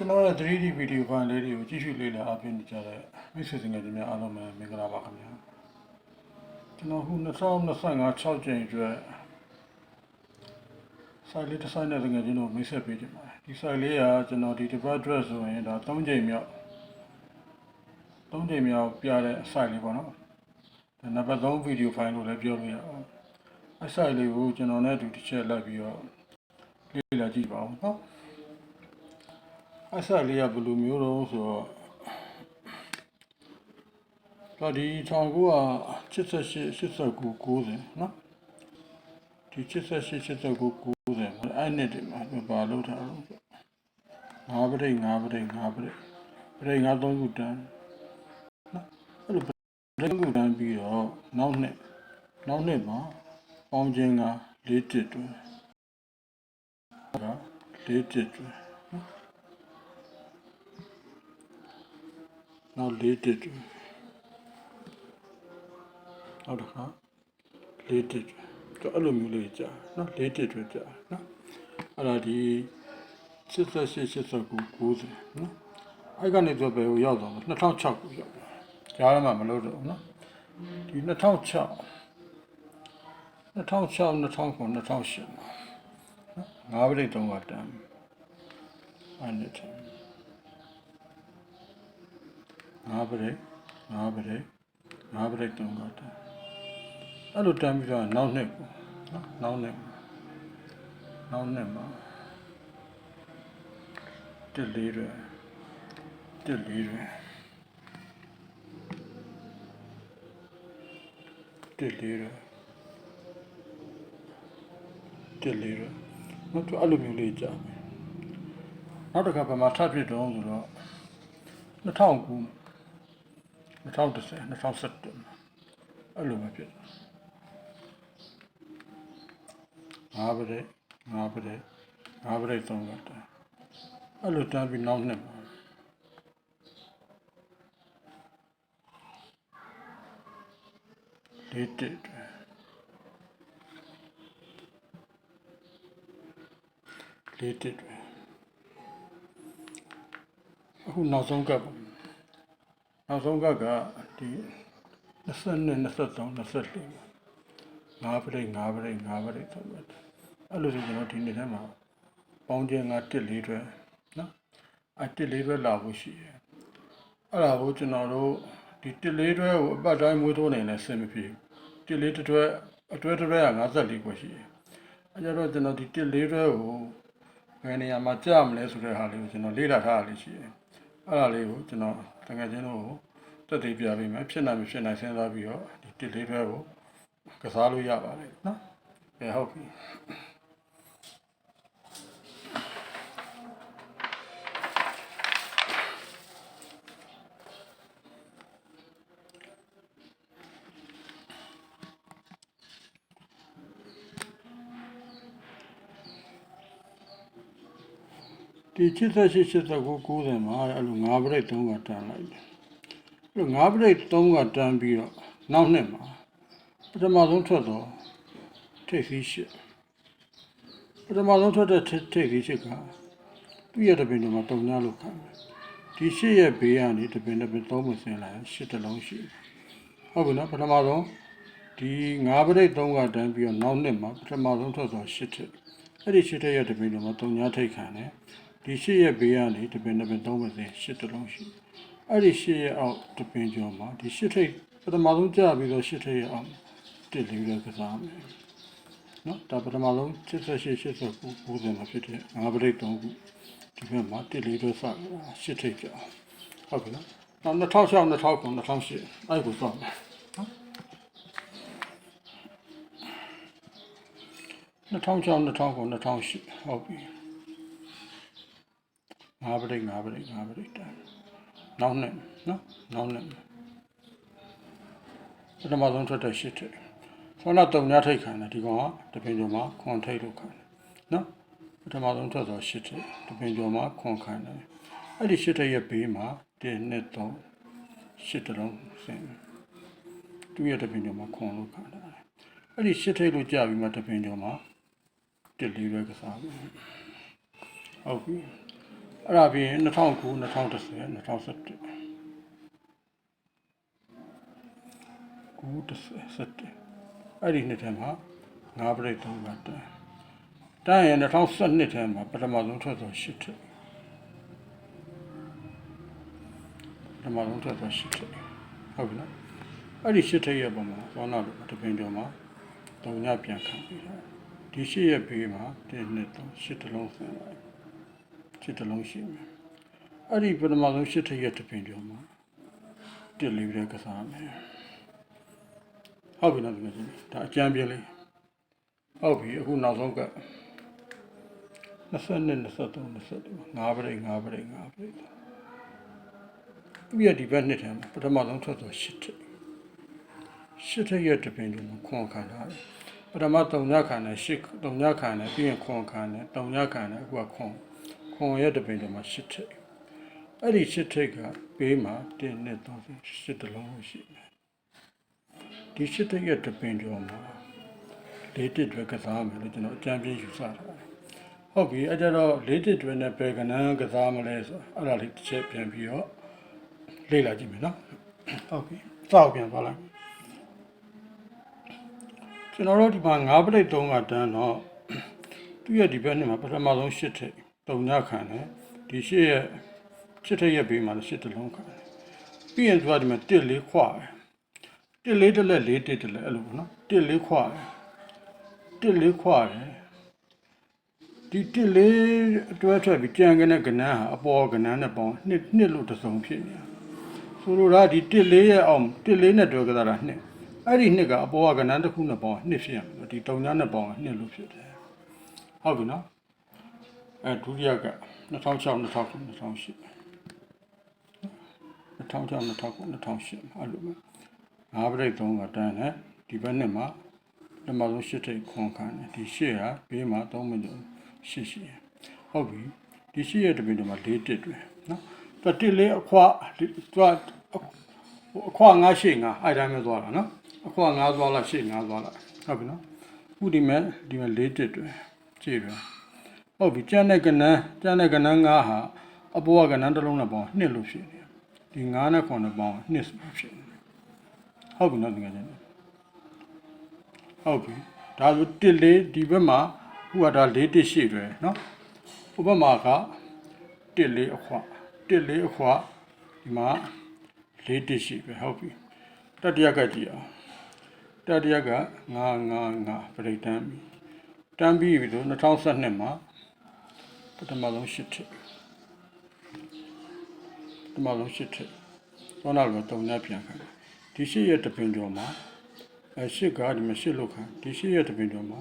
ကျွန်တော်ရဲ့ 3D video file လေးတွေကိုကြည့်ရှုလေ့လာအပြင်ကြတဲ့မိတ်ဆွေငယ်ချင်းများအားလုံးပဲမင်္ဂလာပါခင်ဗျာကျွန်တော်ခု2025 6ကြိမ်အတွက် site လေးတစ် site နဲ့ငယ်ချင်းတို့မိတ်ဆက်ပေးကြပါတယ်ဒီ site လေးကကျွန်တော်ဒီ device address ဆိုရင်ဒါ3ကြိမ်မြောက်3ကြိမ်မြောက်ပြတဲ့ site လေးပေါ့နော်ဒါနံပါတ်3 video file လို့လည်းပြောလို့ရအောင်အဲ site လေးကိုကျွန်တော်နဲ့အတူတစ်ချက်လိုက်ပြီးတော့လေ့လာကြည့်ပါဦးနော် အဆက်လေးကဘယ်လိုမျိုးတော့ဆိုတော့ဒါဒီ1988 89 90နော်ဒီ88 89 90အဲ့နှစ်တည်းမှာဘာလို့ထားလို့ငါးပရိတ်ငါးပရိတ်ငါးပရိတ်ပရိတ်ငါးသုံးခုတန်းနော်အဲ့လိုပရိတ်ခုတန်းပြီးတော့နောက်နှစ်နောက်နှစ်မှာပေါင်းခြင်းက၄တစ်တွင်အဲ့ဒါ၄တစ်တွင် နောက်လေးတစ်တွေနောက်တစ်ခါလေးတစ်တွေတော့အဲ့လိုမျိုးလေးကြာနော်လေးတစ်တွေကြာနော်အဲ့ဒါဒီ88 89 90နော်အဲ့ကနေတော့ဘယ်ကိုရောက်တော့2006ကိုရောက်တယ်ကြားရမှာမလို့တော့ဘူးနော်ဒီ2006 2006 2009 2008မှာနော်ငါးပရိတ်တုံးကတန်းအဲ့ဒီ ငါးပရိတ်ငါးပရိတ်ငါးပရိတ်တုံးကတည်းအဲ့လိုတမ်းပြီးတော့နောက်နှစ်ကိုနော်နောက်နှစ်နောက်နှစ်မှာတစ်လေးတွေတစ်လေးတွေတစ်လေးတွေတစ်လေးတွေနော်သူအဲ့လိုမျိုးလေးကြာမယ်နောက်တစ်ခါဗမာထပ်ဖြစ်တော့ဆိုတော့2009 2010 2017အဲ့လိုပဲဖြစ်ငါးပရိငါးပရိငါးပရိသုံးကတာအဲ့လိုတန်းပြီးနောက်နှစ်ပါဒီတစ်တွေလေးတစ်တွေအခုနောက်ဆုံးကပ်ပါ နောက်ဆုံးကကဒီ22 23 24ငါးပရိတ်ငါးပရိတ်ငါးပရိတ်ဆိုတော့အဲ့လိုဆိုကျွန်တော်ဒီနေ့ထဲမှာပေါင်းခြင်းငါတစ်လေးတွေနော်အတစ်လေးတွေလာဖို့ရှိတယ်အဲ့ဒါကိုကျွန်တော်တို့ဒီတစ်လေးတွေကိုအပတ်တိုင်းမွေးထိုးနေလဲဆင်မပြေတစ်လေးတစ်တွဲအတွဲတစ်တွဲက54ကိုရှိတယ်အဲ့ကြတော့ကျွန်တော်ဒီတစ်လေးတွေကိုဘယ်နေရာမှာကြာမလဲဆိုတဲ့ဟာလေးကိုကျွန်တော်လေ့လာထားရလေးရှိတယ် အဲ့ဒါလေးကိုကျွန်တော်တကယ်ချင်းတို့ကိုတက်တည်ပြပေးမယ်ဖြစ်နိုင်မဖြစ်နိုင်စဉ်းစားပြီးတော့ဒီတစ်လေးတွေကိုကစားလို့ရပါတယ်နော်ကဲဟုတ်ပြီ ဒီ88 89 90မှာအဲ့လို၅ပရိတ်3ကတန်းလိုက်တယ်အဲ့လို၅ပရိတ်3ကတန်းပြီးတော့နောက်နှစ်မှာပထမဆုံးထွက်တော့ထိပ်စီးရှစ်ပထမဆုံးထွက်တဲ့ထိပ်ထိပ်စီးရှစ်ကသူ့ရဲ့တပင်တွေမှာတုံညာလို့ခံတယ်ဒီရှစ်ရဲ့ဘေးကနေတပင်တစ်ပင်သုံးမစင်လာရှစ်တစ်လုံးရှိတယ်ဟုတ်ပြီနော်ပထမဆုံးဒီ၅ပရိတ်3ကတန်းပြီးတော့နောက်နှစ်မှာပထမဆုံးထွက်တော့ရှစ်ထိပ်အဲ့ဒီရှစ်ထိပ်ရဲ့တပင်တွေမှာတုံညာထိပ်ခံတယ် ဒီရှစ်ရဲ့ဘေးကနေတပင်တပင်သုံးပါးစင်ရှစ်တလုံးရှိတယ်အဲ့ဒီရှစ်ရဲ့အောက်တပင်ကျော်မှာဒီရှစ်ထိပ်ပထမဆုံးကြာပြီးတော့ရှစ်ထိပ်ရဲ့အောက်တစ်လေးရကစားမယ်နော်ဒါပထမဆုံး88 89 90မှာဖြစ်တဲ့ငါးပရိတ်3ခုဒီဘက်မှာတစ်လေးရစရှစ်ထိပ်ကြာဟုတ်ပြီနော်နောက်2006 2009 2008အဲ့ကိုသွားမယ်နော်2006 2009 2008ဟုတ်ပြီ ငါးပရိတ်ငါးပရိတ်ငါးပရိတ်တန်းနောက်နဲ့နော်နောက်နဲ့ပထမဆုံးထွက်တဲ့ရှစ်ထိပ်ဆောနာတုံညာထိပ်ခံတယ်ဒီကောင်ကတပင်ကျော်မှာခွန်ထိပ်လို့ခံတယ်နော်ပထမဆုံးထွက်တော့ရှစ်ထိပ်တပင်ကျော်မှာခွန်ခံတယ်အဲ့ဒီရှစ်ထိပ်ရဲ့ဘေးမှာ1 2 3ရှစ်တလုံးဆင်းသူ့ရဲ့တပင်ကျော်မှာခွန်လို့ခံတယ်အဲ့ဒီရှစ်ထိပ်လို့ကြာပြီးမှတပင်ကျော်မှာတစ်လေးပဲကစားပြီဟုတ်ပြီ အဲ့ဒါပြီးရင်2009 2010 2011 9အဲ့ဒီနှစ်ထဲမှာငါးပရိတ်သုံးပါတန်းတန်းရင်2012ထဲမှာပထမဆုံးထွက်သွားရှစ်ထက်ပထမဆုံးထွက်သွားရှစ်ထက်ဟုတ်ပြီနော်အဲ့ဒီရှစ်ထက်ရဲ့ပုံမှာသောနာလို့တပင်ကျော်မှာတုံညပြန်ခံပြီးတာဒီရှစ်ရဲ့ဘေးမှာ1 2 3ရှစ်တလုံးဆင်းလာရှ စ်တလုံးရှိမယ်အဲ့ဒီပထမဆုံးရှစ်ထက်ရဲ့တပင်ကျော်မှာတစ်လေးပဲကစားမယ်ဟုတ်ပြီနော်ဒီမှာဒါအကြမ်းပြင်းလေးဟုတ်ပြီအခုနောက်ဆုံးက22 23 24ငါးပရိတ်ငါးပရိတ်ငါးပရိတ်ပြီးရဒီဘက်နှစ်ထဲမှာပထမဆုံးထွက်သွားရှစ်ထက်ရှစ်ထက်ရဲ့တပင်လုံးခွန်ခံထားတယ်ပထမ3ညခံတယ်ရှစ်3ညခံတယ်ပြီးရင်ခွန်ခံတယ်3ညခံတယ်အခုကခွန် ခွန်ရဲ့တပင်လုံးမှာရှစ်ထက်အဲ့ဒီရှစ်ထက်ကဘေးမှာ1နဲ့3ရှစ်တလုံးရှိတယ်ဒီရှစ်ထက်ရဲ့တပင်ကျော်မှာလေးတစ်တွေကစားမယ်လို့ကျွန်တော်အကြံပေးယူဆတာဟုတ်ပြီအဲ့ကြတော့လေးတစ်တွေနဲ့ဘယ်ကနန်းကစားမလဲဆိုအဲ့ဒါလေးတစ်ချက်ပြန်ပြီးတော့လေ့လာကြည့်မယ်နော်ဟုတ်ပြီစောက်ပြန်သွားလိုက်ကျွန်တော်တို့ဒီမှာ၅ပရိတ်၃ကတန်းတော့သူ့ရဲ့ဒီဘက်နှစ်မှာပထမဆုံးရှစ်ထိပ် တုံညခံတယ်ဒီရှစ်ရဲ့ရှစ်ထိပ်ရဲ့ဘေးမှာလည်းရှစ်တလုံးခံတယ်ပြီးရင်သူကဒီမှာတစ်လေးခွာတယ်တစ်လေးတစ်လက်လေးတစ်တစ်လက်အဲ့လိုပေါ့နော်တစ်လေးခွာတယ်တစ်လေးခွာတယ်ဒီတစ်လေးအတွဲထွက်ပြီးကြံကနေကနန်းဟာအပေါ်ကနန်းနဲ့ပေါင်းနှစ်နှစ်လို့တစ်စုံဖြစ်နေတာဆိုလိုတာဒီတစ်လေးရဲ့အောင်တစ်လေးနဲ့တွဲကြတာနှစ်အဲ့ဒီနှစ်ကအပေါ်ကကနန်းတစ်ခုနဲ့ပေါင်းနှစ်ဖြစ်ရမယ်ဒီတုံညာနဲ့ပေါင်းနှစ်လို့ဖြစ်တယ်ဟုတ်ပြီနော် အဲဒုတိယက2006 2009 2008 2006 2009 2008အဲ့လိုပဲငါးပရိတ်သုံးကတန်းနဲ့ဒီဘက်နှစ်မှာပထမဆုံးရှစ်ထိပ်ခွန်ခံတယ်ဒီရှစ်ဟာဘေးမှာ3မိနစ်ရှစ်ရှိတယ်ဟုတ်ပြီဒီရှစ်ရဲ့တပင်တွေမှာ၄တစ်တွေနော်သူတစ်လေးအခွာသူအခွာငါးရှစ်ငါအဲ့တိုင်းပဲသွားတာနော်အခွာငါးသွားလားရှစ်ငါးသွားလားဟုတ်ပြီနော်ခုဒီမဲ့ဒီမဲ့၄တစ်တွေကြည့်တယ် ဟုတ်ပြီကျန်တဲ့ကနန်းကျန်တဲ့ကနန်းငါးဟာအပေါ်ကကနန်းတစ်လုံးနဲ့ပေါင်းနှစ်လို့ဖြစ်နေတယ်ဒီငါးနဲ့ခွန်နဲ့ပေါင်းနှစ်ဖြစ်နေတယ်ဟုတ်ပြီနော်ငါချင်းဟုတ်ပြီဒါဆိုတစ်လေးဒီဘက်မှာခုကဒါ၄တစ်ရှိတယ်နော်ဟိုဘက်မှာကတစ်လေးအခွတစ်လေးအခွဒီမှာ၄တစ်ရှိပဲဟုတ်ပြီတတိယကကြည့်အောင်တတိယက9 9 9ပြိတန်းပြီတန်းပြီးပြီလို့2012မှာ ပထမဆုံးရှစ်ထစ်ပထမဆုံးရှစ်ထစ်သောနာကတုံညပြန်ခံဒီရှစ်ရဲ့တပင်ကျော်မှာအဲရှစ်ကဒီမှာရှစ်လောက်ခံဒီရှစ်ရဲ့တပင်ကျော်မှာ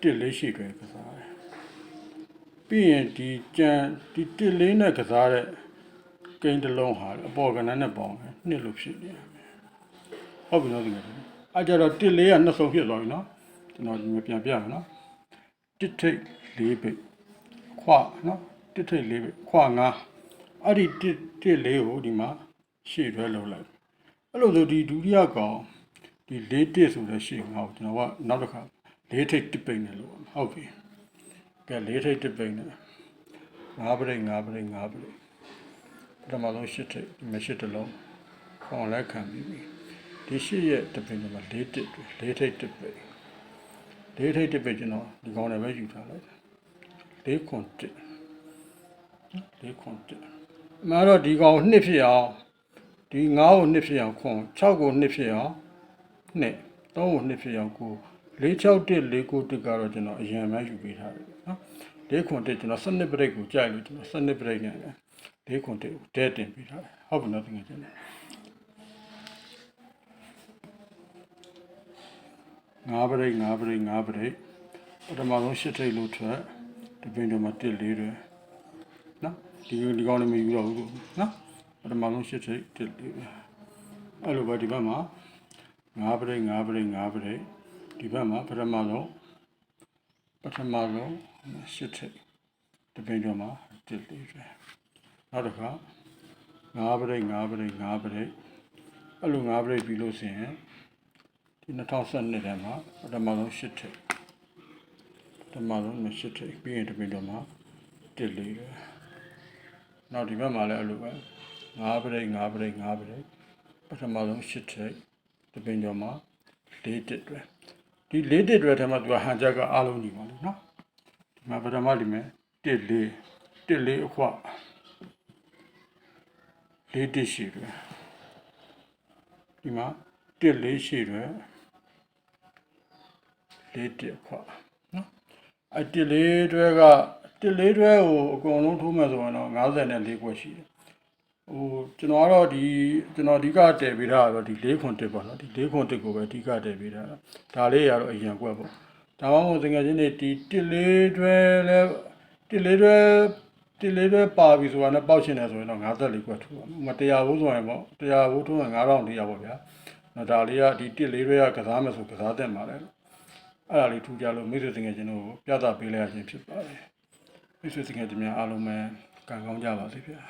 တစ်လေးရှိတယ်ကစားတယ်ပြီးရင်ဒီကြံဒီတစ်လေးနဲ့ကစားတဲ့ကိန်းတစ်လုံးဟာအပေါ်ကနန်းနဲ့ပေါင်းတယ်နှစ်လို့ဖြစ်နေတယ်ဟုတ်ပြီနော်ဒီမှာအဲကြတော့တစ်လေးကနှစ်ဆုံးဖြစ်သွားပြီနော်ကျွန်တော်ဒီမှာပြန်ပြမယ်နော်တစ်ထိတ်လေးပိတ် ခွနော်တစ်ထိတ်လေးပိတ်ခွငါအဲ့ဒီတစ်တစ်လေးကိုဒီမှာရှေ့တွဲလုပ်လိုက်အဲ့လိုဆိုဒီဒုတိယကောင်ဒီလေးတစ်ဆိုတဲ့ရှေ့ငါကိုကျွန်တော်ကနောက်တစ်ခါလေးထိတ်တစ်ပိတ်နေလို့ဟုတ်ပြီကဲလေးထိတ်တစ်ပိတ်နေငါးပရိတ်ငါးပရိတ်ငါးပရိတ်ပထမဆုံးရှစ်ထိတ်ဒီမှာရှစ်တလုံးခေါင်းလက်ခံပြီးပြီဒီရှစ်ရဲ့တစ်ပိတ်မှာလေးတစ်လေးထိတ်တစ်ပိတ်လေးထိတ်တစ်ပိတ်ကျွန်တော်ဒီကောင်နဲ့ပဲယူထားလိုက် လေးခွန်တစ်လေးခွန်တစ်အမှန်တော့ဒီကောင်နှစ်ဖြစ်အောင်ဒီ9ကိုနှစ်ဖြစ်အောင်ခွန်6ကိုနှစ်ဖြစ်အောင်နှစ်3ကိုနှစ်ဖြစ်အောင်ကို461 491ကတော့ကျွန်တော်အရင်မှယူပေးထားတယ်နော်4ခွန်တစ်ကျွန်တော်7ပရိတ်ကိုကြိုက်လို့ကျွန်တော်7ပရိတ်နဲ့4ခွန်တစ်ကိုတဲတင်ပေးထားတယ်ဟုတ်ပြီနော်တကယ်ကျွန်တော်ငါးပရိတ်ငါးပရိတ်ငါးပရိတ်ပထမဆုံးရှစ်ထိပ်လို့ထွက်တ ပင်းတော့မှတစ်လေးတွေနော်ဒီဒီကောင်းလည်းမယူတော့ဘူးနော်ပထမဆုံးရှစ်ထိပ်တစ်လေးပဲအဲ့လိုပဲဒီဘက်မှာငါးပရိတ်ငါးပရိတ်ငါးပရိတ်ဒီဘက်မှာပထမဆုံးပထမဆုံးရှစ်ထိပ်တပင်းတော့မှတစ်လေးပဲနောက်တစ်ခါငါးပရိတ်ငါးပရိတ်ငါးပရိတ်အဲ့လိုငါးပရိတ်ပြီးလို့ဆိုရင်ဒီ2012ထဲမှာပထမဆုံးရှစ်ထိပ် ပထမဆုံးရှစ်ထိပ်ပြီးရင်တပင်းတော့မှတစ်လေးပဲနောက်ဒီဘက်မှာလည်းအဲ့လိုပဲ9ပြိတ်9ပြိတ်9ပြိတ်ပထမဆုံး8ထိပ်တပင်ကျော်မှာ4တစ်တွဲဒီ4တစ်တွဲထဲမှာသူကဟန်ချက်ကအားလုံးညီပါလို့နော်ဒီမှာပထမဒီမဲ့1 4 1 4အခွ4တစ်ရှိတွဲဒီမှာ1 4ရှိတွဲ4တစ်အခွနော် အ1 4တွဲက1 4တွဲကိုအကုန်လုံးထိုးမယ်ဆိုရင်တော့54ခွက်ရှိတယ်ဟိုကျွန်တော်ကတော့ဒီကျွန်တော်အဓိကတည်ပေးတာကတော့ဒီ၄ခွန်တစ်ပေါ့နော်ဒီ၄ခွန်တစ်ကိုပဲအဓိကတည်ပေးတာဒါလေးရတော့အရင်ကွက်ပေါ့ဒါမှမဟုတ်ငယ်ချင်းတွေဒီတစ်လေးတွဲလဲတစ်လေးတွဲတစ်လေးတွဲပါပြီဆိုတာနဲ့ပေါက်ရှင်တယ်ဆိုရင်တော့54ခွက်ထူပါမယ်မတရားဘူးဆိုရင်ပေါ့တရားဘူးထုံးရင်9400ပေါ့ဗျာနော်ဒါလေးကဒီတစ်လေးတွဲကကစားမယ်ဆိုကစားတဲ့မှာလဲ အဲ့ဒါလေးထူကြလို့မိတ်ဆွေငယ်ချင်းတို့ပြသပေးလိုက်ရခြင်းဖြစ်ပါတယ်မိတ်ဆွေငယ်ချင်းများအားလုံးပဲကံကောင်းကြပါစေဗျာ